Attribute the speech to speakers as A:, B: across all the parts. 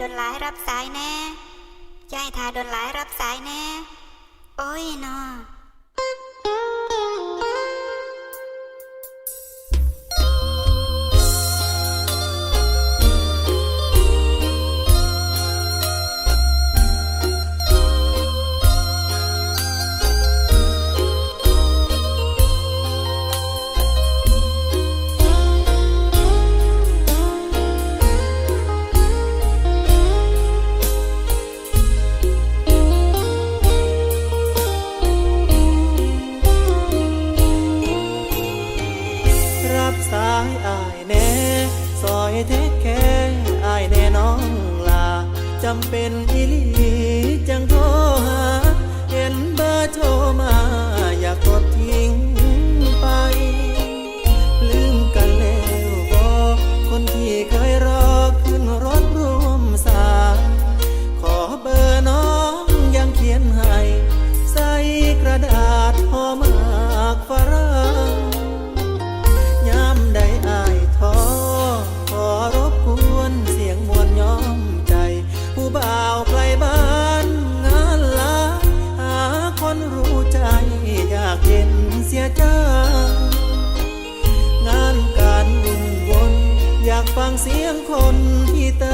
A: ดนหลายรับสายแน่ยายทาดนหลายรับสายแน่ โอ้ย
B: เนาะ จำเป็นอีลีจังโทรหา เห็นเบอร์โทรมาอยากกดที ฟังเสียงคนที่เติ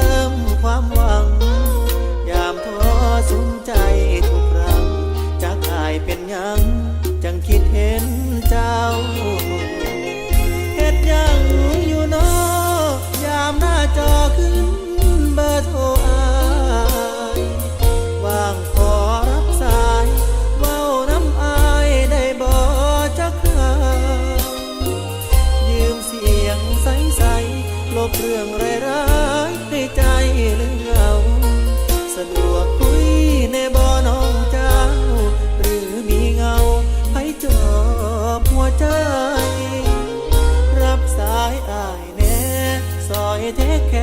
B: จ รับสายอายแน่ซอยเทแค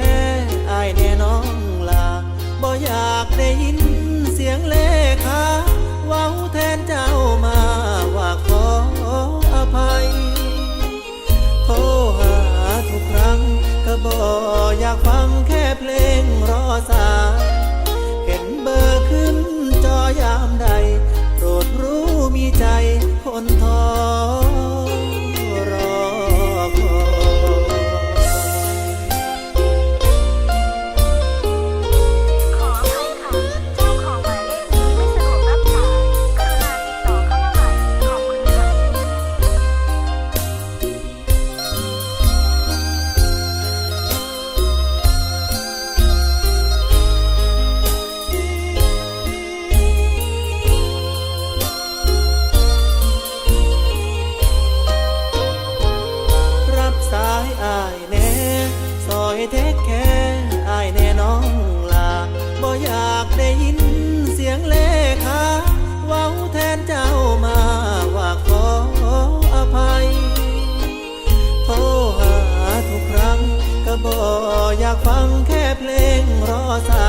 B: อยากฟังแค่เพลงรอสา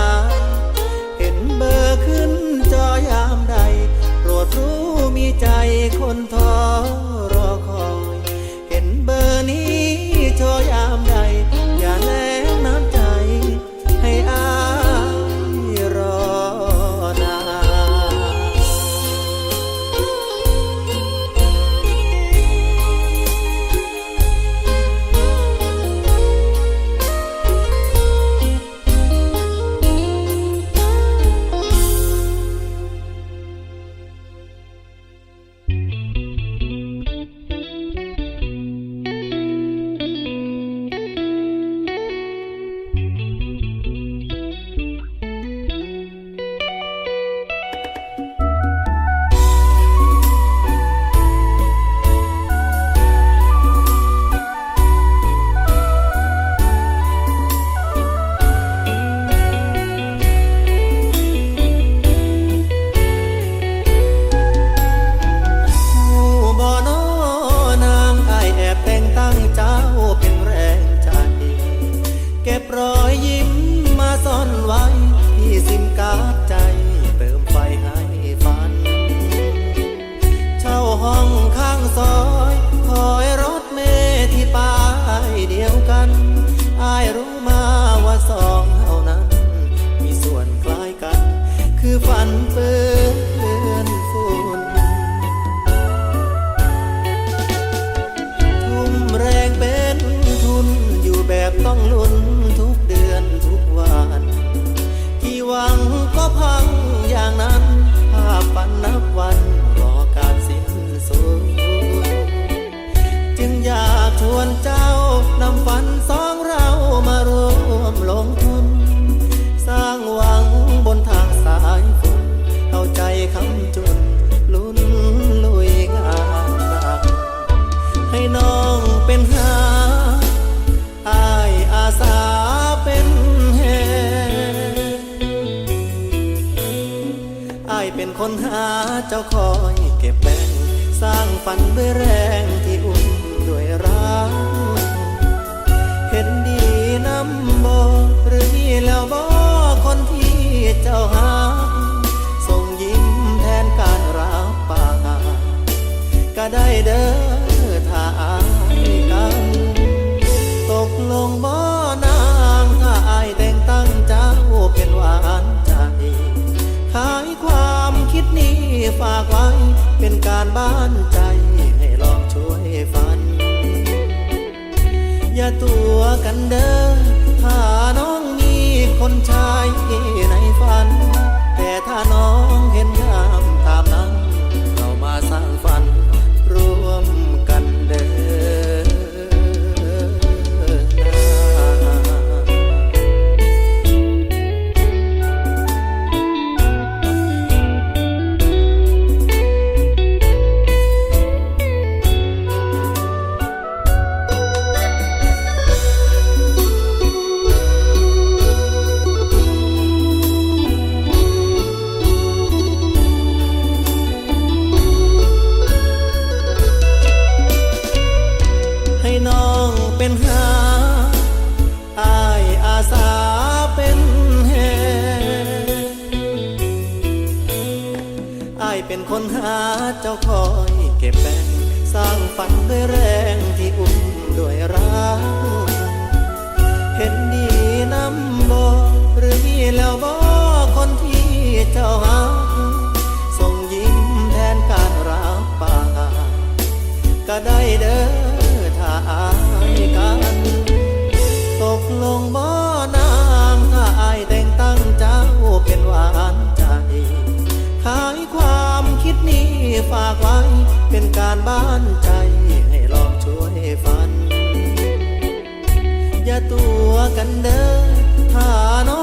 B: เห็นเบอร์ขึ้นจอยามใด โปรดรู้มีใจคนทอือ
A: ฝันเฟ้
B: อ เจ้าคอยเก็บแบ่งสร้างฝันด้วยแรงที่อุ่นด้วยรักเห็นดีน้ำบอหรือนี่แล้วบอคนที่เจ้าหาส่งยิ้มแทนการรับปากก็ได้เด้อ เป็นการบ้านใจ เป็นคนหาเจ้าคอยเก็บแบ่งสร้างฝันด้วยแรงที่อุ่นด้วยรักเห็นดีน้ำบอหรือมีแล้วบอคนที่เจ้าหา การบ้านใจให้ลองช่วยฟัน อย่าตัวกันเด้อหาน้อง